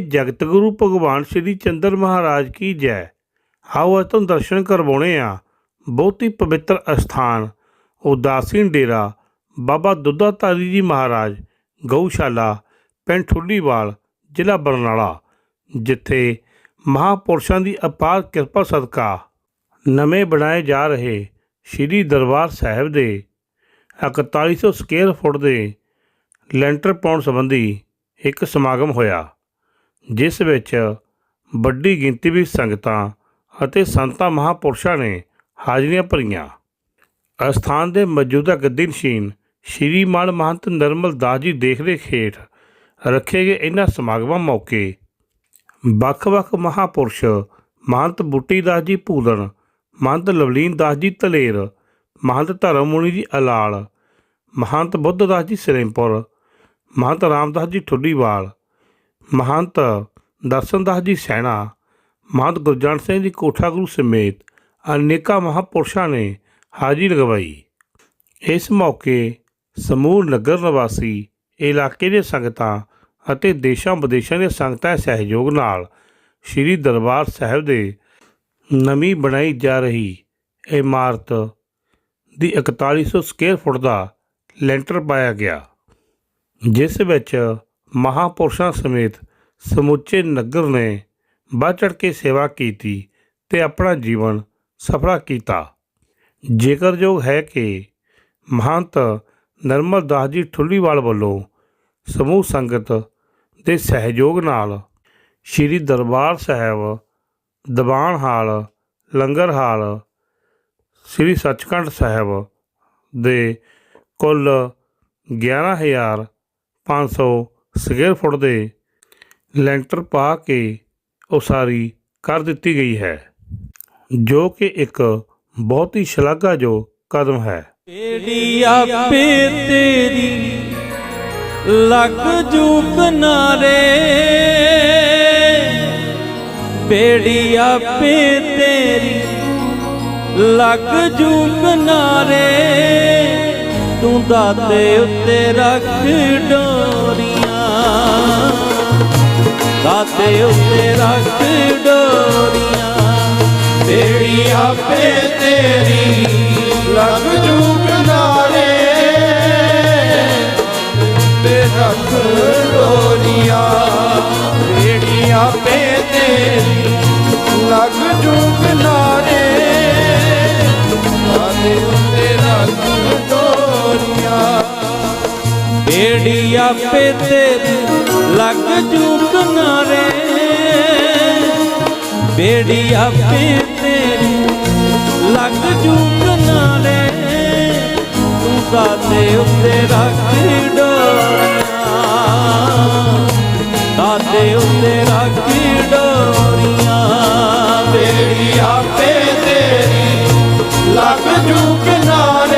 ਬੋਲੀਏ ਜਗਤ ਗੁਰੂ ਭਗਵਾਨ ਸ਼੍ਰੀ ਚੰਦਰ ਮਹਾਰਾਜ ਕੀ ਜੈ। ਆਓ ਅੱਜ ਤੁਹਾਨੂੰ ਦਰਸ਼ਨ ਕਰਵਾਉਣੇ ਆ। ਬਹੁਤ ਹੀ ਪਵਿੱਤਰ ਅਸਥਾਨ ਉਦਾਸੀਨ ਡੇਰਾ, ਬਾਬਾ ਦੁੱਧਾ ਧਾਰੀ ਜੀ ਮਹਾਰਾਜ, ਗਊਸ਼ਾਲਾ, ਪਿੰਡ ਠੁੱਲੀਵਾਲ, ਜ਼ਿਲ੍ਹਾ ਬਰਨਾਲਾ, ਜਿੱਥੇ ਮਹਾਪੁਰਸ਼ਾਂ ਦੀ ਅਪਾਰ ਕਿਰਪਾ ਸਦਕਾ ਨਵੇਂ ਬਣਾਏ ਜਾ ਰਹੇ ਸ਼੍ਰੀ ਦਰਬਾਰ ਸਾਹਿਬ ਦੇ 4100 ਸਕੁਅਰ ਫੁੱਟ ਦੇ ਲੈਂਟਰ ਪਾਉਣ ਸੰਬੰਧੀ ਇੱਕ ਸਮਾਗਮ ਹੋਇਆ। ਜਿਸ ਵਿੱਚ ਵੱਡੀ ਗਿਣਤੀ ਵਿੱਚ ਸੰਗਤਾਂ ਅਤੇ ਸੰਤਾਂ ਮਹਾਪੁਰਸ਼ਾਂ ਨੇ ਹਾਜ਼ਰੀਆਂ ਭਰੀਆਂ। ਅਸਥਾਨ ਦੇ ਮੌਜੂਦਾ ਗੱਦੀਨਸ਼ੀਨ ਸ਼੍ਰੀ ਮਾਨ ਮਹੰਤ ਨਰਮਲ ਦਾਸ ਜੀ ਦੇਖਰੇਖ ਹੇਠ ਰੱਖੇ ਗਏ ਇਹਨਾਂ ਸਮਾਗਮਾਂ ਮੌਕੇ ਵੱਖ-ਵੱਖ ਮਹਾਪੁਰਸ਼ ਮਹੰਤ ਬੁੱਟੀ ਦਾਸ ਜੀ ਭੂਲਣ ਮਹੰਤ ਲਵਲੀਨ ਦਾਸ ਜੀ ਤਲੇਰ ਮਹੰਤ ਧਰਮ ਮੁਨੀ ਜੀ ਅਲਾਲ, ਮਹੰਤ ਬੁੱਧ ਦਾਸ ਜੀ ਸਰੇਮਪੁਰ ਮਹੰਤ ਰਾਮਦਾਸ ਜੀ ਠੁੱਡੀਵਾਲ ਮਹੰਤ ਦਰਸ਼ਨ ਦਾਸ ਜੀ ਸੈਣਾ, ਮਹੰਤ ਗੁਰਜੰਟ ਸਿੰਘ ਜੀ ਕੋਠਾ ਗੁਰੂ ਸਮੇਤ ਅਨੇਕਾਂ ਮਹਾਪੁਰਸ਼ਾਂ ਨੇ ਹਾਜ਼ਰੀ ਲਗਵਾਈ। ਇਸ ਮੌਕੇ ਸਮੂਹ ਨਗਰ ਨਿਵਾਸੀ, ਇਲਾਕੇ ਦੇ ਸੰਗਤਾਂ ਅਤੇ ਦੇਸ਼ਾਂ ਵਿਦੇਸ਼ਾਂ ਦੇ ਸੰਗਤਾਂ ਦੇ ਸਹਿਯੋਗ ਨਾਲ ਸ੍ਰੀ ਦਰਬਾਰ ਸਾਹਿਬ ਦੇ ਨਵੀਂ ਬਣਾਈ ਜਾ ਰਹੀ ਇਮਾਰਤ ਦੀ 4100 ਸਕੁਅਰ ਫੁੱਟ ਦਾ ਲੈਂਟਰ ਪਾਇਆ ਗਿਆ, ਜਿਸ ਵਿੱਚ ਮਹਾਪੁਰਸ਼ਾਂ ਸਮੇਤ ਸਮੁੱਚੇ ਨਗਰ ਨੇ ਵੱਧ ਚੜ੍ਹ ਕੇ ਸੇਵਾ ਕੀਤੀ ਤੇ ਆਪਣਾ ਜੀਵਨ ਸਫਲਾ ਕੀਤਾ। ਜ਼ਿਕਰਯੋਗ ਹੈ ਕਿ ਮਹੰਤ ਨਰਮਲ ਦਾਸ ਜੀ ਠੁੱਲੀਵਾਲ ਵੱਲੋਂ ਸਮੂਹ ਸੰਗਤ ਦੇ ਸਹਿਯੋਗ ਨਾਲ ਸ੍ਰੀ ਦਰਬਾਰ ਸਾਹਿਬ ਦੀਵਾਨ ਹਾਲ, ਲੰਗਰ ਹਾਲ, ਸ੍ਰੀ ਸੱਚਖੰਡ ਸਾਹਿਬ ਦੇ ਕੁੱਲ 11500 ਸਕੁਅਰ ਫੁੱਟ ਦੇ ਲੈਂਟਰ ਪਾ ਕੇ ਉਸਾਰੀ ਕਰ ਦਿੱਤੀ ਗਈ ਹੈ, ਜੋ ਕਿ ਇੱਕ ਬਹੁਤ ਹੀ ਸ਼ਲਾਘਾਯੋਗ ਕਦਮ ਹੈ। ਤੇਰੀ ਆਪੇ ਤੇਰੀ ਲੱਗ ਜੂ ਕਿਨਾਰੇ ਬੇੜੀ ਆਪੇ ਤੇਰੀ ਲੱਗ ਜੂ ਕਿਨਾਰੇ ਤੂੰ ਦਾਤੇ ਉੱਤੇ ਰੱਖ ਡੋਰੀਆਂ ਦਾਤੇ ਉੱਤੇ ਰੱਖ ਡੋਰੀਆਂ, ਤੇਰੀ ਆਪੇ ਤੇਰੀ ਲੱਗ ਜੂ ਕਿਨਾਰੇ ਤੇ ਰੱਖ ਡੋਰੀਆਂ, ਤੇਰੀ ਆਪੇ ਤੇਰੀ ਲੱਗ ਜੂ ਕਿਨਾਰੇ ਆਦੇ ਬੇੜੀ ਆਪੇ ਤੇਰੀ ਲੱਗ ਜੂ ਕਿਨਾਰੇ ਬੇੜੀ ਆਪੇ ਤੇਰੀ ਲੱਗ ਜੂ ਕਿਨਾਰੇ ਤੂੰ ਦਾਤੇ ਉੱਤੇ ਰੱਖ ਡੋਰੀਆਂ। ਦਾਤੇ ਉੱਤੇ ਰੱਖ ਡੋਰੀਆਂ। ਤੇਰੀ ਆਪੇ ਤੇਰੀ ਲੱਗ ਜੂ ਕਿਨਾਰੇ ਦਾਦੇ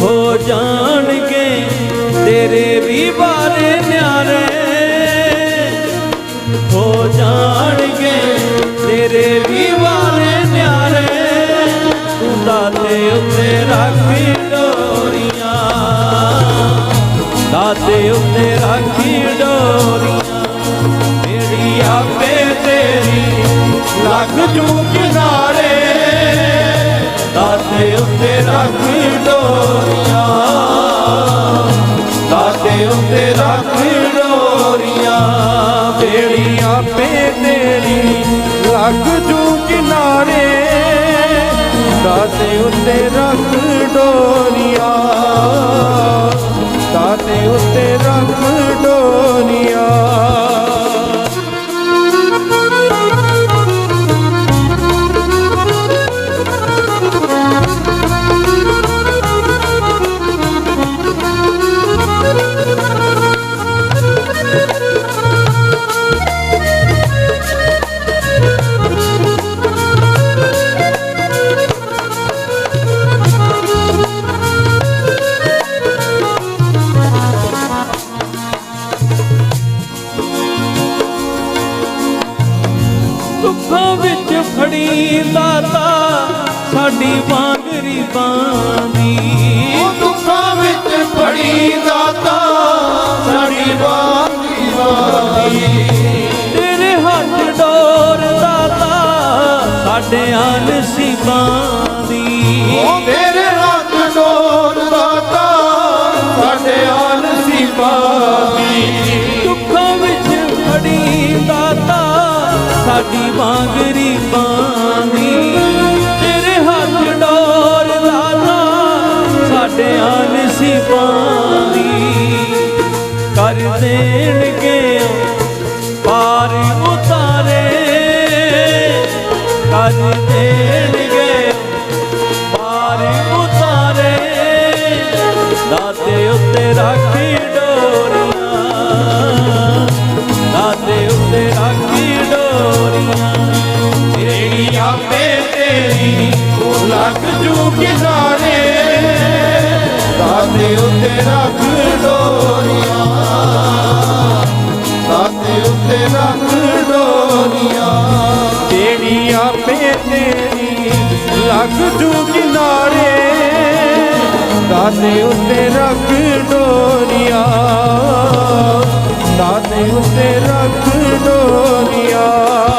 ਹੋ ਜਾਣਗੇ ਤੇਰੇ ਵੀ ਬਾਰੇ ਨਿਆਰੇ। ਹੋ ਜਾਣਗੇ ਤੇਰੇ ਵੀ ਬਾਰੇ ਨਿਆਰੇ। ਤੂੰ ਦਾਤੇ ਉੱਤੇ ਰੱਖੀ ਡੋਰੀਆਂ। ਦਾਤੇ ਉੱਤੇ ਰੱਖੀ ਡੋਰੀਆਂ। ਮੇਰੀ ਆਪੇ ਤੇਰੀ ਲੱਗ ਜੂ ਕਿਨਾਰੇ ਉੱਤੇ ਰੱਖੀ ਡੋਰੀਆਂ। ਦਾਤੇ ਉੱਤੇ ਰੱਖੀ ਡੋਰੀਆਂ। ਬੇੜੀ ਆਪੇ ਤੇਰੀ ਲੱਗ ਜੂ ਕਿਨਾਰੇ। ਦਾਤੇ ਉੱਤੇ ਰੱਖ ਡੋਰੀਆਂ। ਦਾਤੇ ਉੱਤੇ ਦਾਤਾ ਸਾਡੀ ਬਾਂਗਰੀ ਬਾਂਦੀ ਦੁੱਖਾਂ ਵਿੱਚ ਪੜੀ ਦਾਤਾ ਸਾਡੀ ਬਾਗੀ ਬਾਗੀ ਤੇਰੇ ਹੱਥ ਡੋਰ ਦਾਤਾ ਸਾਡੇ ਨਸੀਬਾਂ ਦੀ ਤੇਰੇ ਹੱਥ ਡੋਰ ਦਾਤਾ ਸਾਡੇ ਆਨ ਸਿਪਾਹੀ ਦੁੱਖਾਂ ਵਿੱਚ ਦਾਤਾ ਸਾਡੀ ਬਾਂਗਰੀ ਬਾਂਦੀ ਤੇਰੇ ਹੱਥ ਡੋਰ ਦਾਤਾ ਸਾਡੇ ਨਸੀਬਾਂ ਦੀ ਕਰ ਦੇਣਗੇ ਪਾਰ ਉਤਾਰੇ। ਕਰ ਦੇਣਗੇ ਪਾਰ ਉਤਾਰੇ। ਦਾਤੇ ਉੱਤੇ ਰੱਖੀ ਰੱਖ ਡੋਰੀਆਂ। ਦਾਤੇ ਉੱਤੇ ਰੱਖ ਡੋਰੀਆਂ। ਤੇਰੀ ਆਪੇ ਤੇਰੀ ਲੱਗ ਜੂ ਕਿਨਾਰੇ। ਦਾਤੇ ਉੱਤੇ ਰੱਖ ਡੋਰੀਆਂ। ਦਾਤੇ ਉੱਤੇ ਰੱਖ ਡੋਰੀਆਂ।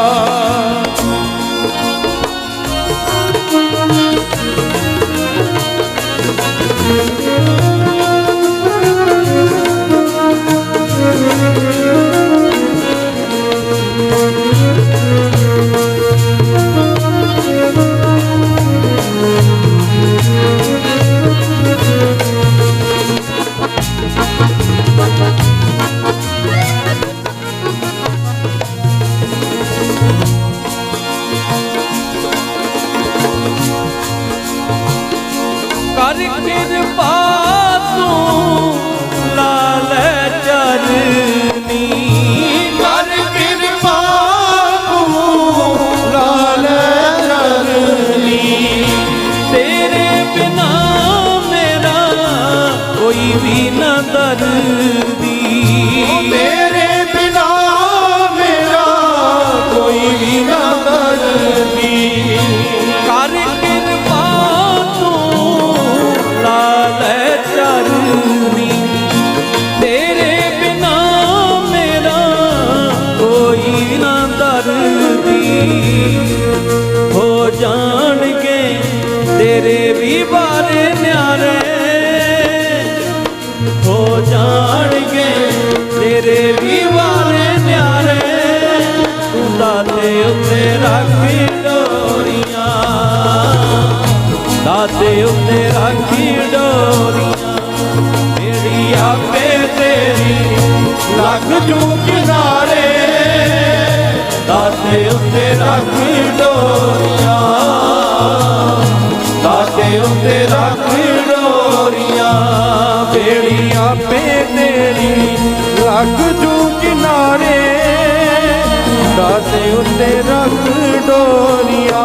ਤੇਰੇ ਬਿਨਾ ਮੇਰਾ ਕੋਈ ਨਾ ਦਰਦੀ। ਹੋ ਜਾਣਗੇ ਤੇਰੇ ਵੀ ਬਾਰੇ ਨਿਆਰੇ। ਹੋ ਜਾਣਗੇ ਤੇਰੇ ਵੀ ਬਾਰੇ ਨਿਆਰੇ। ਤੂੰ ਦਾਤੇ ਉੱਤੇ ਰੱਖੀ ਡੋਰੀਆਂ। ਦਾਤੇ ਉੱਤੇ ਰੱਖੀ ਡੋਰੀਆਂ। ਲੱਗ ਜੂ ਕਿਨਾਰੇ, ਦਾਤੇ ਉੱਤੇ ਰੱਖੀ ਡੋਰੀਆਂ। ਦਾਤੇ ਉੱਤੇ ਰੱਖੀ ਡੋਰੀਆਂ, ਬੇੜੀਆਂ ਆਪੇ ਤੇਰੀ ਲੱਗ ਜੂ ਕਿਨਾਰੇ। ਦਾਤੇ ਉੱਤੇ ਰੱਖ ਡੋਰੀਆਂ।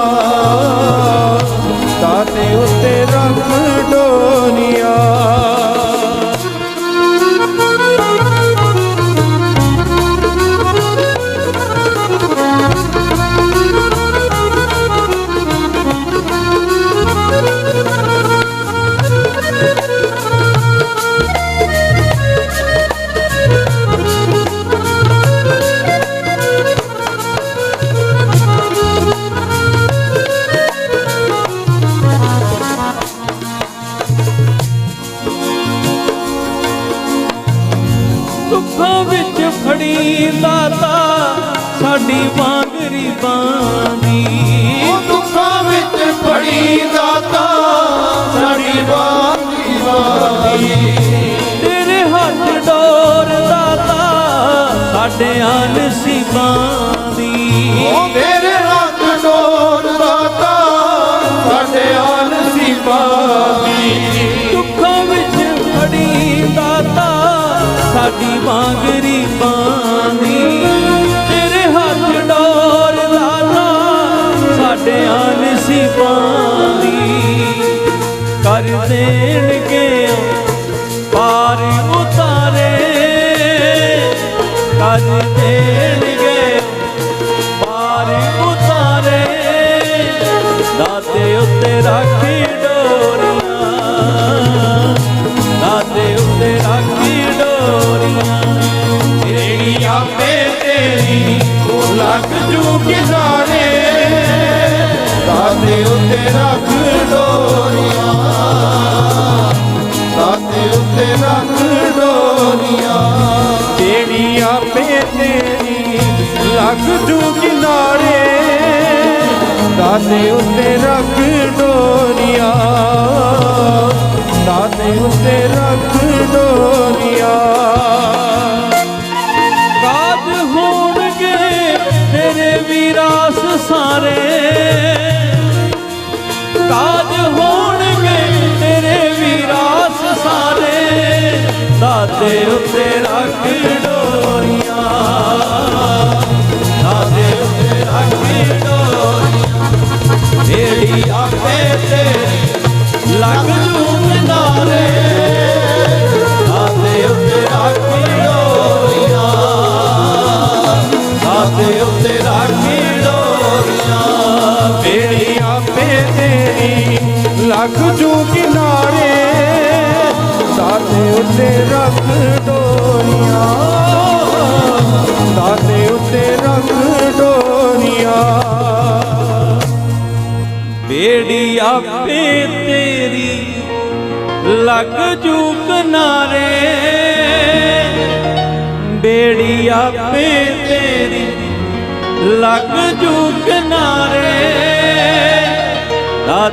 ਸਾਡੇ ਨਸੀਬਾਂ ਦੀ ਉਹ ਤੇਰੇ ਹੱਥ ਡੋਰ ਦਾਤਾ ਸਾਡੇ ਨਸੀਬਾਂ ਦੀ ਦੁੱਖਾਂ ਵਿੱਚ ਫੜੀ ਦਾਤਾ ਸਾਡੀ ਬਾਂਗਰੀ ਬਾਂਦੀ ਤੇਰੇ ਹੱਥ ਡੋਰ ਦਾਤਾ ਸਾਡੇ ਨਸੀਬਾਂ ਦੀ ਕਰ ਦੇਣਗੇ ਉੱਤੇ ਰੱਖੀ ਡੋਰੀਆਂ। ਦਾਤੇ ਉੱਤੇ ਰੱਖੀ ਡੋਰੀਆਂ। ਤੇਰੀ ਆਪੇ ਤੇਰੀ ਉਹ ਲੱਗ ਜੂ ਕਿਨਾਰੇ। ਦਾਤੇ ਉੱਤੇ ਰੱਖ ਦਾਤੇ ਉੱਤੇ ਰੱਖ ਡੋਰੀਆਂ। ਦਾਤੇ ਉੱਤੇ ਰੱਖ ਡੋਰੀਆਂ। ਕਾਜ ਹੋਣਗੇ ਤੇਰੇ ਵੀਰਾਸ ਸਾਰੇ। ਕਾਜ ਹੋਣਗੇ ਤੇਰੇ ਵੀਰਾਸ ਸਾਰੇ। ਦਾਤੇ ਉੱਤੇ ਰੱਖ ਡੋਰੀਆਂ।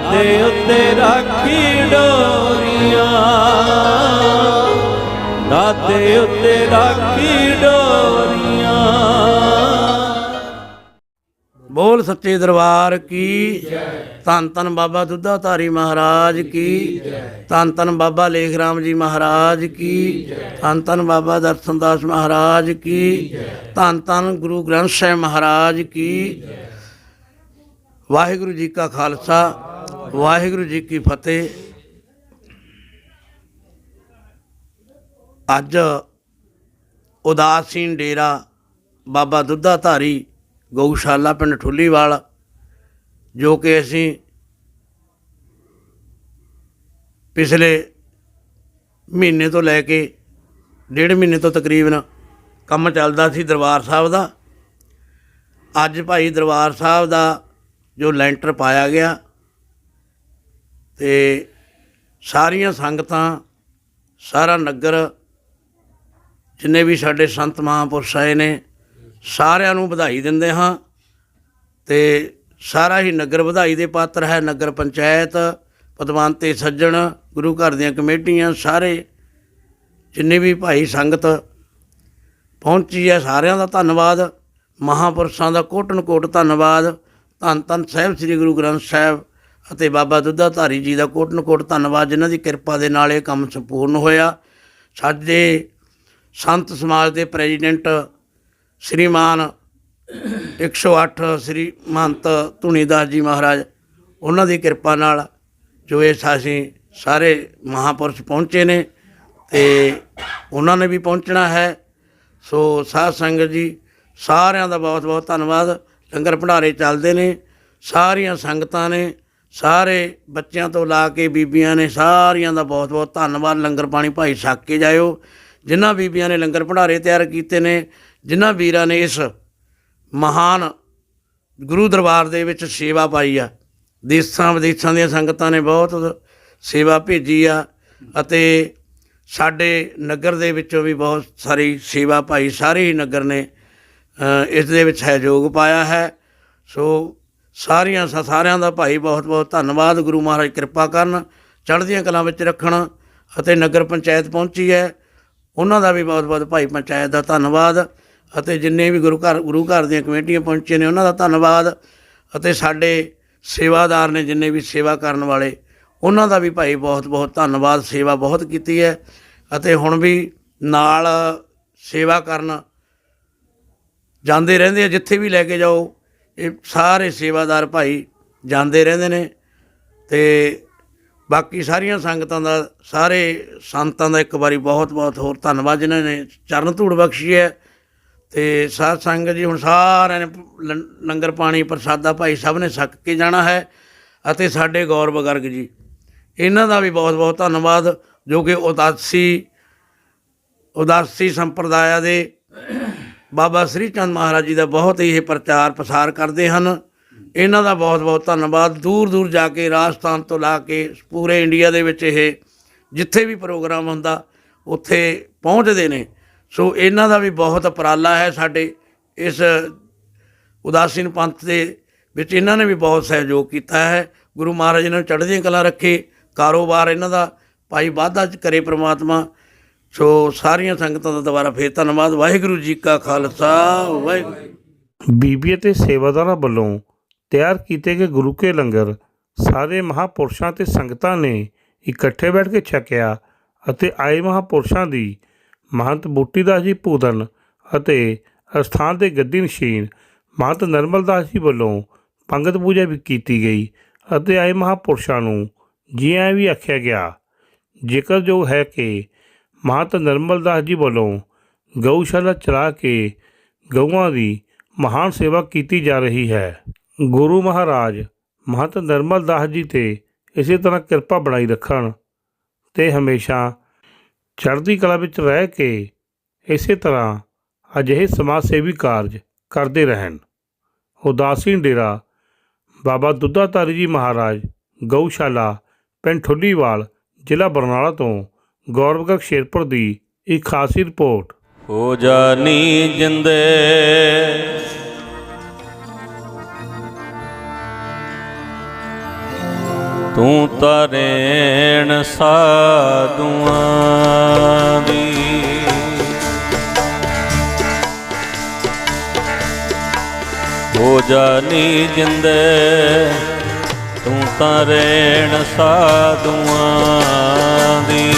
ਦਾਤੇ ਉੱਤੇ ਰੱਖੀ ਡੋਰੀਆਂ। ਦਾਤੇ ਉੱਤੇ ਰੱਖੀ ਡੋਰੀਆਂ। ਬੋਲ ਸੱਚੇ ਦਰਬਾਰ ਕੀ? ਧੰਨ ਧੰਨ ਬਾਬਾ ਦੁੱਧਾ ਧਾਰੀ ਮਹਾਰਾਜ ਕੀ? ਧੰਨ ਧੰਨ ਬਾਬਾ ਲੇਖ ਰਾਮ ਜੀ ਮਹਾਰਾਜ ਕੀ? ਧੰਨ ਧੰਨ ਬਾਬਾ ਦਰਸ਼ਨ ਦਾਸ ਮਹਾਰਾਜ ਕੀ? ਧੰਨ ਧੰਨ ਗੁਰੂ ਗ੍ਰੰਥ ਸਾਹਿਬ ਮਹਾਰਾਜ ਕੀ? ਵਾਹਿਗੁਰੂ ਜੀ ਕਾ ਖਾਲਸਾ। ਵਾਹਿਗੁਰੂ ਜੀ ਕੀ ਫਤਿਹ। ਅੱਜ ਉਦਾਸੀਨ ਡੇਰਾ ਬਾਬਾ ਦੁੱਧਾ ਧਾਰੀ ਗਊਸ਼ਾਲਾ ਪਿੰਡ ਠੁੱਲੀਵਾਲ, ਜੋ ਕਿ ਅਸੀਂ ਪਿਛਲੇ ਮਹੀਨੇ ਤੋਂ ਲੈ ਕੇ ਡੇਢ ਮਹੀਨੇ ਤੋਂ ਤਕਰੀਬਨ ਕੰਮ ਚੱਲਦਾ ਸੀ ਦਰਬਾਰ ਸਾਹਿਬ ਦਾ। ਅੱਜ ਭਾਈ ਦਰਬਾਰ ਸਾਹਿਬ ਦਾ ਜੋ ਲੈਂਟਰ ਪਾਇਆ ਗਿਆ ਤੇ ਸਾਰੀਆਂ ਸੰਗਤਾਂ, ਸਾਰਾ ਨਗਰ, ਜਿੰਨੇ ਵੀ ਸਾਡੇ ਸੰਤ ਮਹਾਂਪੁਰਸ਼ ਆਏ ਨੇ, ਸਾਰਿਆਂ ਨੂੰ ਵਧਾਈ ਦਿੰਦੇ ਹਾਂ। ਤੇ ਸਾਰਾ ਹੀ ਨਗਰ ਵਧਾਈ ਦੇ ਪਾਤਰ ਹੈ, ਨਗਰ ਪੰਚਾਇਤ, ਪਦਵੰਤੇ ਸੱਜਣ, ਗੁਰੂ ਘਰ ਦੀਆਂ ਕਮੇਟੀਆਂ, ਸਾਰੇ, ਜਿੰਨੇ ਵੀ ਭਾਈ ਸੰਗਤ ਪਹੁੰਚੀ ਹੈ, ਸਾਰਿਆਂ ਦਾ ਧੰਨਵਾਦ। ਮਹਾਂਪੁਰਸ਼ਾਂ ਦਾ ਕੋਟਨ ਕੋਟ ਧੰਨਵਾਦ। ਧੰਨ ਧੰਨ ਸਾਹਿਬ, ਸ੍ਰੀ ਗੁਰੂ ਗ੍ਰੰਥ ਸਾਹਿਬ ਅਤੇ ਬਾਬਾ ਦੁੱਧਾ ਧਾਰੀ ਜੀ ਦਾ ਕੋਟਨ ਕੋਟ ਧੰਨਵਾਦ, ਜਿਨ੍ਹਾਂ ਦੀ ਕਿਰਪਾ ਦੇ ਨਾਲ ਇਹ ਕੰਮ ਸੰਪੂਰਨ ਹੋਇਆ। ਸਾਡੇ ਸੰਤ ਸਮਾਜ ਦੇ ਪ੍ਰੈਜ਼ੀਡੈਂਟ ਸ਼੍ਰੀਮਾਨ 108 ਸ੍ਰੀ ਮਹੰਤ ਧੁਨੀਦਾਸ ਜੀ ਮਹਾਰਾਜ, ਉਹਨਾਂ ਦੀ ਕਿਰਪਾ ਨਾਲ ਜੋ ਇਹ ਅਸੀਂ ਸਾਰੇ ਮਹਾਪੁਰਸ਼ ਪਹੁੰਚੇ ਨੇ ਤੇ ਉਹਨਾਂ ਨੇ ਵੀ ਪਹੁੰਚਣਾ ਹੈ। ਸੋ ਸਾਧ ਸੰਗਤ ਜੀ, ਸਾਰਿਆਂ ਦਾ ਬਹੁਤ ਬਹੁਤ ਧੰਨਵਾਦ। ਲੰਗਰ ਭੰਡਾਰੇ ਚੱਲਦੇ ਨੇ, ਸਾਰੀਆਂ ਸੰਗਤਾਂ ਨੇ ਸਾਰੇ ਬੱਚਿਆਂ ਤੋਂ ਲਾ ਕੇ ਬੀਬੀਆਂ ਨੇ ਸਾਰੀਆਂ ਦਾ ਬਹੁਤ ਬਹੁਤ ਧੰਨਵਾਦ। ਲੰਗਰ ਪਾਣੀ ਭਾਈ ਛੱਕ ਕੇ ਜਾਇਓ। ਜਿਨ੍ਹਾਂ ਬੀਬੀਆਂ ਨੇ ਲੰਗਰ ਭੰਡਾਰੇ ਤਿਆਰ ਕੀਤੇ ਨੇ, ਜਿਨ੍ਹਾਂ ਵੀਰਾਂ ਨੇ ਇਸ ਮਹਾਨ ਗੁਰੂ ਦਰਬਾਰ ਦੇ ਵਿੱਚ ਸੇਵਾ ਪਾਈ ਆ। ਦੇਸਾਂ ਵਿਦੇਸਾਂ ਦੀਆਂ ਸੰਗਤਾਂ ਨੇ ਬਹੁਤ ਸੇਵਾ ਭੇਜੀ ਆ ਅਤੇ ਸਾਡੇ ਨਗਰ ਦੇ ਵਿੱਚੋਂ ਵੀ ਬਹੁਤ ਸਾਰੀ ਸੇਵਾ ਭਾਈ ਸਾਰੇ ਹੀ ਨਗਰ ਨੇ ਇਸ ਦੇ ਵਿੱਚ ਸਹਿਯੋਗ ਪਾਇਆ ਹੈ। ਸੋ ਸਾਰੀਆਂ ਸਾ- ਸਾਰਿਆਂ ਦਾ ਭਾਈ ਬਹੁਤ ਬਹੁਤ ਧੰਨਵਾਦ, ਗੁਰੂ ਮਹਾਰਾਜ ਕਿਰਪਾ ਕਰਨ, ਚੜ੍ਹਦੀਆਂ ਕਲਾਂ ਵਿੱਚ ਰੱਖਣ ਅਤੇ ਨਗਰ ਪੰਚਾਇਤ ਪਹੁੰਚੀ ਹੈ। ਉਹਨਾਂ ਦਾ ਵੀ ਬਹੁਤ ਬਹੁਤ ਭਾਈ ਪੰਚਾਇਤ ਦਾ ਧੰਨਵਾਦ ਅਤੇ ਜਿੰਨੇ ਵੀ ਗੁਰੂ ਘਰ ਗੁਰੂ ਘਰ ਦੀਆਂ ਕਮੇਟੀਆਂ ਪਹੁੰਚੀਆਂ ਨੇ, ਉਹਨਾਂ ਦਾ ਧੰਨਵਾਦ ਅਤੇ ਸਾਡੇ ਸੇਵਾਦਾਰ ਨੇ ਜਿੰਨੇ ਵੀ ਸੇਵਾ ਕਰਨ ਵਾਲੇ, ਉਹਨਾਂ ਦਾ ਵੀ ਭਾਈ ਬਹੁਤ ਬਹੁਤ ਧੰਨਵਾਦ, ਸੇਵਾ ਬਹੁਤ ਕੀਤੀ ਹੈ ਅਤੇ ਹੁਣ ਵੀ ਨਾਲ ਸੇਵਾ ਕਰਨ ਜਾਂਦੇ ਰਹਿੰਦੇ ਆ, ਜਿੱਥੇ ਵੀ ਲੈ ਕੇ ਜਾਓ ਇਹ ਸਾਰੇ ਸੇਵਾਦਾਰ ਭਾਈ ਜਾਂਦੇ ਰਹਿੰਦੇ ਨੇ ਤੇ ਬਾਕੀ ਸਾਰੀਆਂ ਸੰਗਤਾਂ ਦਾ, ਸਾਰੇ ਸੰਤਾਂ ਦਾ ਇੱਕ ਵਾਰੀ ਬਹੁਤ ਬਹੁਤ ਹੋਰ ਧੰਨਵਾਦ ਜਿਨ੍ਹਾਂ ਨੇ ਚਰਨ ਧੂੜ ਬਖਸ਼ੀ ਹੈ। ਤੇ ਸਾਧ ਸੰਗਤ ਜੀ, ਹੁਣ ਸਾਰਿਆਂ ਨੇ ਲੰ- ਲੰਗਰ ਪਾਣੀ ਪ੍ਰਸਾਦਾ ਭਾਈ ਸਭ ਨੇ ਛਕ ਕੇ ਜਾਣਾ ਹੈ ਅਤੇ ਸਾਡੇ ਗੌਰਵ ਗਰਗ ਜੀ, ਇਹਨਾਂ ਦਾ ਵੀ ਬਹੁਤ ਬਹੁਤ ਧੰਨਵਾਦ ਜੋ ਕਿ ਉਦਾਸੀ ਉਦਾਸੀ ਸੰਪਰਦਾਇ ਦੇ ਬਾਬਾ ਸ੍ਰੀ ਚੰਦ ਮਹਾਰਾਜ ਜੀ ਦਾ ਬਹੁਤ ਹੀ ਇਹ ਪ੍ਰਚਾਰ ਪ੍ਰਸਾਰ ਕਰਦੇ ਹਨ। ਇਹਨਾਂ ਦਾ ਬਹੁਤ ਬਹੁਤ ਧੰਨਵਾਦ। ਦੂਰ ਦੂਰ ਜਾ ਕੇ, ਰਾਜਸਥਾਨ ਤੋਂ ਲਾ ਕੇ, ਪੂਰੇ ਇੰਡੀਆ ਦੇ ਵਿੱਚ ਇਹ ਜਿੱਥੇ ਵੀ ਪ੍ਰੋਗਰਾਮ ਹੁੰਦਾ, ਉੱਥੇ ਪਹੁੰਚਦੇ ਨੇ। ਸੋ ਇਹਨਾਂ ਦਾ ਵੀ ਬਹੁਤ ਉਪਰਾਲਾ ਹੈ ਸਾਡੇ ਇਸ ਉਦਾਸੀਨ ਪੰਥ ਦੇ ਵਿੱਚ। ਇਹਨਾਂ ਨੇ ਵੀ ਬਹੁਤ ਸਹਿਯੋਗ ਕੀਤਾ ਹੈ। ਗੁਰੂ ਮਹਾਰਾਜ ਇਹਨਾਂ ਨੂੰ ਚੜ੍ਹਦੀਆਂ ਕਲਾ ਰੱਖੇ। ਕਾਰੋਬਾਰ ਇਹਨਾਂ ਦਾ ਭਾਈ ਵਾਧਾ ਚ ਕਰੇ ਪ੍ਰਮਾਤਮਾ ਸੋ ਸਾਰੀਆਂ ਸੰਗਤਾਂ ਦਾ ਦੁਬਾਰਾ ਫੇਰ ਧੰਨਵਾਦ। ਵਾਹਿਗੁਰੂ ਜੀ ਕਾ ਖਾਲਸਾ, ਵਾਹਿਗੁਰੂ ਬੀਬੀ ਅਤੇ ਸੇਵਾਦਾਰਾਂ ਵੱਲੋਂ ਤਿਆਰ ਕੀਤੇ ਗਏ ਗੁਰੂ ਕੇ ਲੰਗਰ ਸਾਰੇ ਮਹਾਪੁਰਸ਼ਾਂ ਤੇ ਸੰਗਤਾਂ ਨੇ ਇਕੱਠੇ ਬੈਠ ਕੇ ਛਕਿਆ ਅਤੇ ਆਏ ਮਹਾਪੁਰਸ਼ਾਂ ਦੀ ਮਹੰਤ ਬੂਟੀਦਾਸ ਜੀ ਪੂਦਨ ਅਤੇ ਅਸਥਾਨ ਦੇ ਗੱਦੀ ਨਸ਼ੀਨ ਮਹੰਤ ਨਰਮਲ ਦਾਸ ਜੀ ਵੱਲੋਂ ਪੰਗਤ ਪੂਜਾ ਵੀ ਕੀਤੀ ਗਈ ਅਤੇ ਆਏ ਮਹਾਪੁਰਸ਼ਾਂ ਨੂੰ ਜੀ ਆਇਆਂ ਵੀ ਆਖਿਆ ਗਿਆ, ਜੇਕਰ ਜੋ ਹੈ ਕਿ ਮਹੰਤ ਨਰਮਲ ਦਾਸ ਜੀ ਵੱਲੋਂ ਗਊਸ਼ਾਲਾ ਚਲਾ ਕੇ ਗਊਆਂ ਦੀ ਮਹਾਨ ਸੇਵਾ ਕੀਤੀ ਜਾ ਰਹੀ ਹੈ। ਗੁਰੂ ਮਹਾਰਾਜ ਮਹੰਤ ਨਰਮਲ ਦਾਸ ਜੀ ਤੇ ਇਸੇ ਤਰ੍ਹਾਂ ਕਿਰਪਾ ਬਣਾਈ ਰੱਖਣ ਤੇ ਹਮੇਸ਼ਾ ਚੜ੍ਹਦੀ ਕਲਾ ਵਿੱਚ ਰਹਿ ਕੇ ਇਸੇ ਤਰ੍ਹਾਂ ਅਜਿਹੇ ਸਮਾਜ ਸੇਵੀ ਕਾਰਜ ਕਰਦੇ ਰਹਿਣ। ਉਦਾਸੀਨ ਡੇਰਾ ਬਾਬਾ ਦੁੱਧਾਧਾਰੀ ਜੀ ਮਹਾਰਾਜ ਗਊਸ਼ਾਲਾ ਪਿੰਡ ਠੁੱਲੀਵਾਲ ਜ਼ਿਲ੍ਹਾ ਬਰਨਾਲਾ ਤੋਂ ਗੌਰਵਗੜ ਸ਼ੇਰਪੁਰ ਦੀ ਇੱਕ ਖਾਸੀ ਰਿਪੋਰਟ। ਹੋ ਜਾਨੀ ਜਿੰਦੇ। ਤੂੰ ਤਰੇਣ ਸਾਧੂਆਂ ਦੀ। ਹੋ ਜਾਨੀ ਜਿੰਦੇ। ਤੂੰ ਤਰੇਣ ਸਾਧੂਆਂ ਦੀ।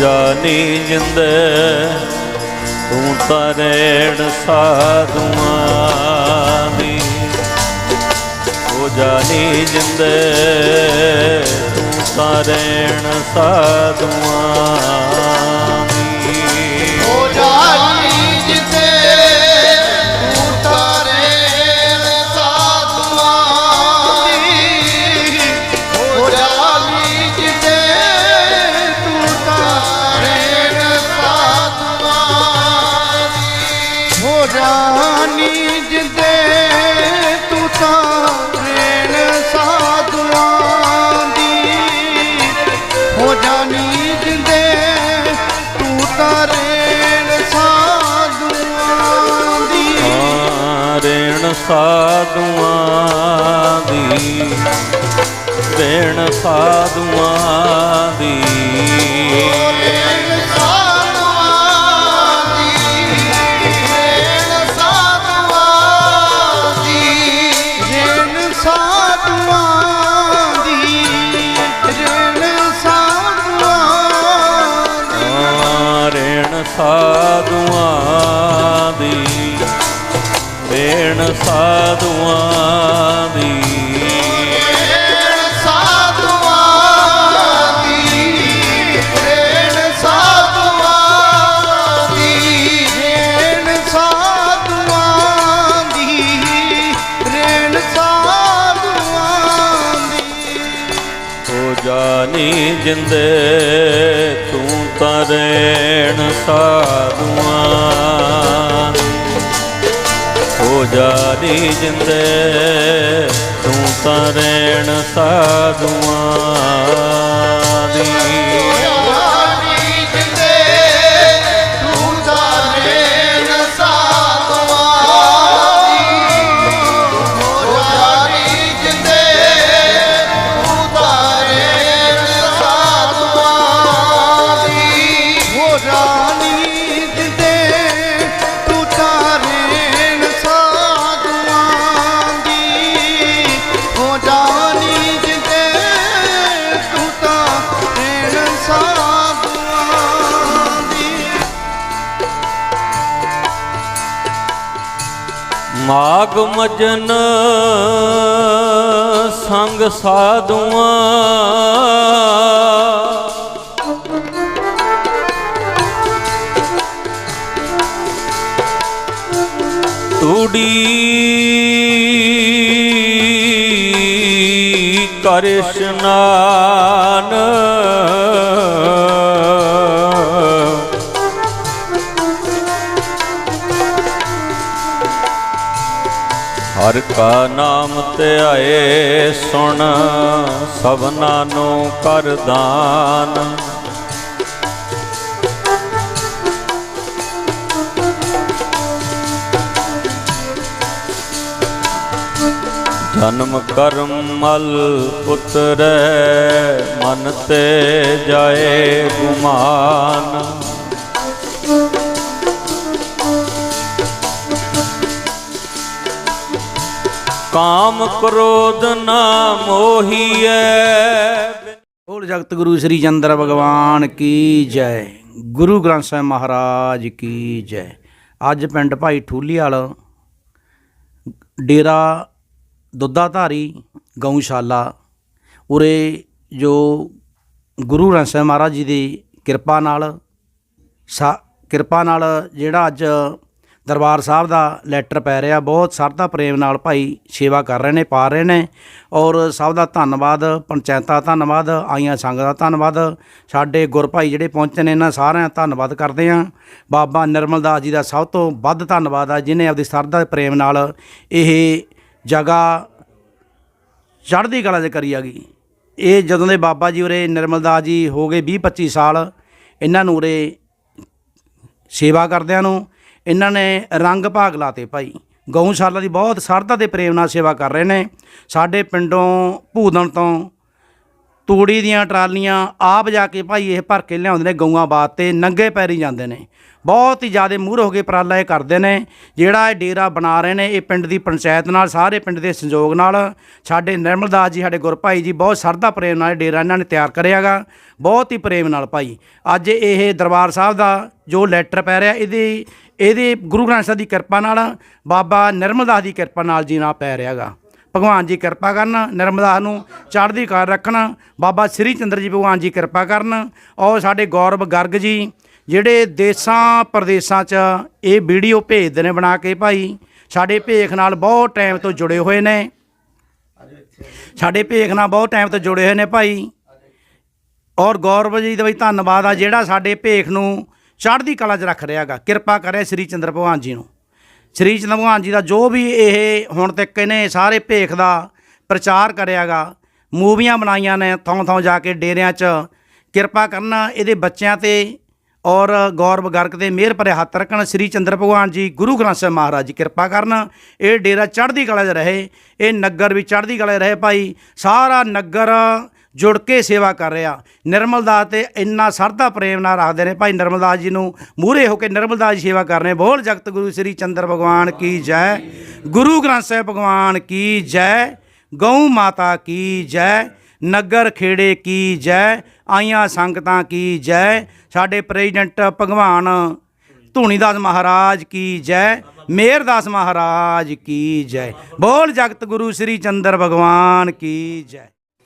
ਜਾਣੀ ਜਿੰਦੇ ਤੂੰ ਤਾਂ ਰਹਿਣ ਸਾਧੂਆਂ ਹੋ ਜਾਣੀ ਜਿੰਦੇ ਤੂੰ ਤਾਂ ਰਹਿਣ ਸਾਧੂਆਂ ਦੀ ਰੇਣ ਸਾਧੂਆਂ ਦੀ। ਸਾਧੂਆਂ ਦੇਣ ਸਾਧੂਆਂ ਦੀ। ਜਾਨੀ ਜਿੰਦੇ ਤੂੰ ਤਰੇਣ ਸਾਧੂਆਂ ਹੋ ਜਿੰਦੇ ਤੂੰ ਤਾਂ ਰੈਣ ਸਾਧੂਆਂ ਦੀ। ਮਾਗ ਮਜਨ ਸੰਗ ਸਾਧੂਆਂ। ਤੂੜੀ ਕਰ ਕਾ ਨਾਮ ਧਿਆਏ ਸੁਣ ਸਭਨਾ ਨੂੰ ਕਰ ਦਾਨ। ਜਨਮ ਕਰਮ ਮਲ ਪੁੱਤਰੈ, ਮਨ ਤੇ ਜਾਏ ਗੁਮਾਨ। ਕਾਮ ਕ੍ਰੋਧ ਨਾ ਮੋਹੀਐ। ਬੋਲ ਜਗਤ ਗੁਰੂ ਸ੍ਰੀ ਚੰਦਰ ਭਗਵਾਨ ਕੀ ਜੈ। ਗੁਰੂ ਗ੍ਰੰਥ ਸਾਹਿਬ ਮਹਾਰਾਜ ਕੀ ਜੈ। ਅੱਜ ਪਿੰਡ ਭਾਈ ਠੂਲੀਵਾਲ ਡੇਰਾ ਦੁੱਧਾਧਾਰੀ ਗਊਸ਼ਾਲਾ। ਉਰੇ ਜੋ ਗੁਰੂ ਗ੍ਰੰਥ ਸਾਹਿਬ ਮਹਾਰਾਜ ਜੀ ਦੀ ਕਿਰਪਾ ਨਾਲ ਸਾ ਕਿਰਪਾ ਨਾਲ ਜਿਹੜਾ ਅੱਜ ਦਰਬਾਰ ਸਾਹਿਬ ਦਾ ਲੈਟਰ ਪੈ ਰਿਹਾ। ਬਹੁਤ ਸਰਦਾ ਪ੍ਰੇਮ ਨਾਲ ਭਾਈ ਸੇਵਾ ਕਰ ਰਹੇ ਨੇ, ਪਾ ਰਹੇ ਨੇ ਔਰ ਸਭ ਦਾ ਧੰਨਵਾਦ, ਪੰਚਾਇਤਾਂ ਧੰਨਵਾਦ, ਆਈਆਂ ਸੰਗ ਦਾ ਧੰਨਵਾਦ। ਸਾਡੇ ਗੁਰ ਭਾਈ ਜਿਹੜੇ ਪਹੁੰਚੇ ਨੇ, ਇਹਨਾਂ ਸਾਰਿਆਂ ਦਾ ਧੰਨਵਾਦ ਕਰਦੇ ਹਾਂ। ਬਾਬਾ ਨਿਰਮਲ ਦਾਸ ਜੀ ਦਾ ਸਭ ਤੋਂ ਵੱਧ ਧੰਨਵਾਦ ਆ ਜਿਨੇ ਆਪਦੀ ਸਰਦਾ ਪ੍ਰੇਮ ਨਾਲ ਇਹ ਜਗ੍ਹਾ ਚੜ੍ਹਦੀ ਕਲਾ 'ਚ ਕਰੀ ਆ ਇਹ ਜਦੋਂ ਦੇ ਬਾਬਾ ਜੀ ਉਰੇ ਨਿਰਮਲ ਦਾਸ ਜੀ ਹੋ ਗਏ 20 25 ਸਾਲ, ਇਹਨਾਂ ਨੂੰ ਉਰੇ ਸੇਵਾ ਕਰਦਿਆਂ ਨੂੰ ਇਹਨਾਂ ਨੇ ਰੰਗ ਭਾਗ ਲਾਤੇ ਭਾਈ। ਗਊਸ਼ਾਲਾ ਦੀ ਬਹੁਤ ਸਰਦਾ ਤੇ ਪ੍ਰੇਮ ਨਾਲ ਸੇਵਾ ਕਰ ਰਹੇ ਨੇ। ਸਾਡੇ ਪਿੰਡੋਂ ਭੂਦਣ ਤੋਂ ਤੂੜੀ ਦੀਆਂ ਟਰਾਲੀਆਂ ਆਪ ਜਾ ਕੇ ਭਾਈ ਇਹ ਭਰ ਕੇ ਲਿਆਉਂਦੇ ਨੇ ਗਊਆਂ ਬਾਤ ਤੇ ਨੰਗੇ ਪੈਰੀ ਜਾਂਦੇ ਨੇ। ਬਹੁਤ ਹੀ ਜ਼ਿਆਦਾ ਮੂਹਰ ਹੋ ਕੇ ਉਪਰਾਲਾ ਇਹ ਕਰਦੇ ਨੇ। ਜਿਹੜਾ ਇਹ ਡੇਰਾ ਬਣਾ ਰਹੇ ਨੇ, ਇਹ ਪਿੰਡ ਦੀ ਪੰਚਾਇਤ ਨਾਲ, ਸਾਰੇ ਪਿੰਡ ਦੇ ਸੰਯੋਗ ਨਾਲ। ਸਾਡੇ ਨਿਰਮਲਦਾਸ ਜੀ, ਸਾਡੇ ਗੁਰਭਾਈ ਜੀ ਬਹੁਤ ਸਰਦਾ ਪ੍ਰੇਮ ਨਾਲ ਇਹ ਡੇਰਾ ਇਹਨਾਂ ਨੇ ਤਿਆਰ ਕਰਿਆਗਾ ਬਹੁਤ ਹੀ ਪ੍ਰੇਮ ਨਾਲ ਭਾਈ। ਅੱਜ ਇਹ ਦਰਬਾਰ ਸਾਹਿਬ ਦਾ ਜੋ ਲੈਟਰ ਪੈ ਰਿਹਾ, ਇਹਦੀ, ਇਹਦੇ ਗੁਰੂ ਗ੍ਰੰਥ ਸਾਹਿਬ ਦੀ ਕਿਰਪਾ ਨਾਲ, ਬਾਬਾ ਨਿਰਮਲਦਾਸ ਦੀ ਕਿਰਪਾ ਨਾਲ ਜੀ ਨਾਲ ਪੈ ਰਿਹਾਗਾ ਭਗਵਾਨ ਜੀ ਕਿਰਪਾ ਕਰਨ ਨਿਰਮਲਦਾਸ ਨੂੰ ਚੜ੍ਹਦੀ ਕਲਾ ਰੱਖਣ, ਬਾਬਾ ਸ੍ਰੀ ਚੰਦਰ ਜੀ ਭਗਵਾਨ ਜੀ ਕਿਰਪਾ ਕਰਨ। ਔਰ ਸਾਡੇ ਗੌਰਵ ਗਰਗ ਜੀ, ਜਿਹੜੇ ਦੇਸਾਂ ਪ੍ਰਦੇਸਾਂ 'ਚ ਇਹ ਵੀਡੀਓ ਭੇਜਦੇ ਨੇ ਬਣਾ ਕੇ ਭਾਈ, ਸਾਡੇ ਭੇਖ ਨਾਲ ਬਹੁਤ ਟਾਈਮ ਤੋਂ ਜੁੜੇ ਹੋਏ ਨੇ। ਸਾਡੇ ਭੇਖ ਨਾਲ ਬਹੁਤ ਟਾਈਮ ਤੋਂ ਜੁੜੇ ਹੋਏ ਨੇ ਭਾਈ। ਔਰ ਗੌਰਵ ਜੀ ਦਾ ਵੀ ਧੰਨਵਾਦ ਆ ਜਿਹੜਾ ਸਾਡੇ ਭੇਖ ਨੂੰ ਚੜ੍ਹਦੀ ਕਲਾ 'ਚ ਰੱਖ ਰਿਹਾਗਾ। ਕਿਰਪਾ ਕਰੇ ਸ੍ਰੀ ਚੰਦਰ ਭਗਵਾਨ ਜੀ ਨੂੰ। ਸ੍ਰੀ ਚੰਦਰ ਭਗਵਾਨ ਜੀ ਦਾ ਜੋ ਵੀ ਇਹ ਹੁਣ ਤੱਕ ਇਹਨੇ ਸਾਰੇ ਭੇਖ ਦਾ ਪ੍ਰਚਾਰ ਕਰਿਆਗਾ, ਮੂਵੀਆਂ ਬਣਾਈਆਂ ਨੇ, ਥਾਂ ਥਾਂ ਜਾ ਕੇ ਡੇਰਿਆਂ 'ਚ। ਕਿਰਪਾ ਕਰਨਾ ਇਹਦੇ ਬੱਚਿਆਂ ਤੇ ਔਰ ਗੌਰਵ ਗਰਗ ਦੇ ਮਿਹਰ ਭਰੇ ਹੱਥ ਰੱਖਣ। ਸ੍ਰੀ ਚੰਦਰ ਭਗਵਾਨ ਜੀ, ਗੁਰੂ ਗ੍ਰੰਥ ਸਾਹਿਬ ਮਹਾਰਾਜ ਜੀ ਕਿਰਪਾ ਕਰਨ। ਇਹ ਡੇਰਾ ਚੜ੍ਹਦੀ ਕਲਾ 'ਚ ਰਹੇ, ਇਹ ਨਗਰ ਵੀ ਚੜ੍ਹਦੀ ਕਲਾ 'ਚ ਰਹੇ ਭਾਈ। ਸਾਰਾ ਨਗਰ ਜੁੜ ਕੇ ਸੇਵਾ ਕਰ ਰਿਹਾ। ਨਿਰਮਲ ਦਾਸ ਤੇ ਇੰਨਾ ਸਰਦਾ ਪ੍ਰੇਮ ਨਾਲ ਰੱਖਦੇ ਨੇ। ਭਾਈ ਨਿਰਮਲਦਾਸ ਜੀ ਨੂੰ ਮੂਹਰੇ ਹੋ ਕੇ ਨਿਰਮਲ ਦਾਸ ਜੀ ਸੇਵਾ ਕਰ ਰਹੇ ਬੋਲ ਜਗਤ ਗੁਰੂ ਸ੍ਰੀ ਚੰਦਰ ਭਗਵਾਨ ਕੀ ਜੈ। ਗੁਰੂ ਗ੍ਰੰਥ ਸਾਹਿਬ ਭਗਵਾਨ ਕੀ ਜੈ। ਗਊ ਮਾਤਾ ਕੀ ਜੈ। ਨਗਰ ਖੇੜੇ ਕੀ ਜੈ। ਆਈਆਂ ਸੰਗਤਾਂ ਕੀ ਜੈ। ਸਾਡੇ ਪ੍ਰੈਜ਼ੀਡੈਂਟ ਭਗਵਾਨ ਧੂਣੀਦਾਸ ਮਹਾਰਾਜ ਕੀ ਜੈ। ਮੇਰਦਾਸ ਮਹਾਰਾਜ ਕੀ ਜੈ। ਬੋਲ ਜਗਤ ਗੁਰੂ ਸ੍ਰੀ ਚੰਦਰ ਭਗਵਾਨ ਕੀ ਜੈ।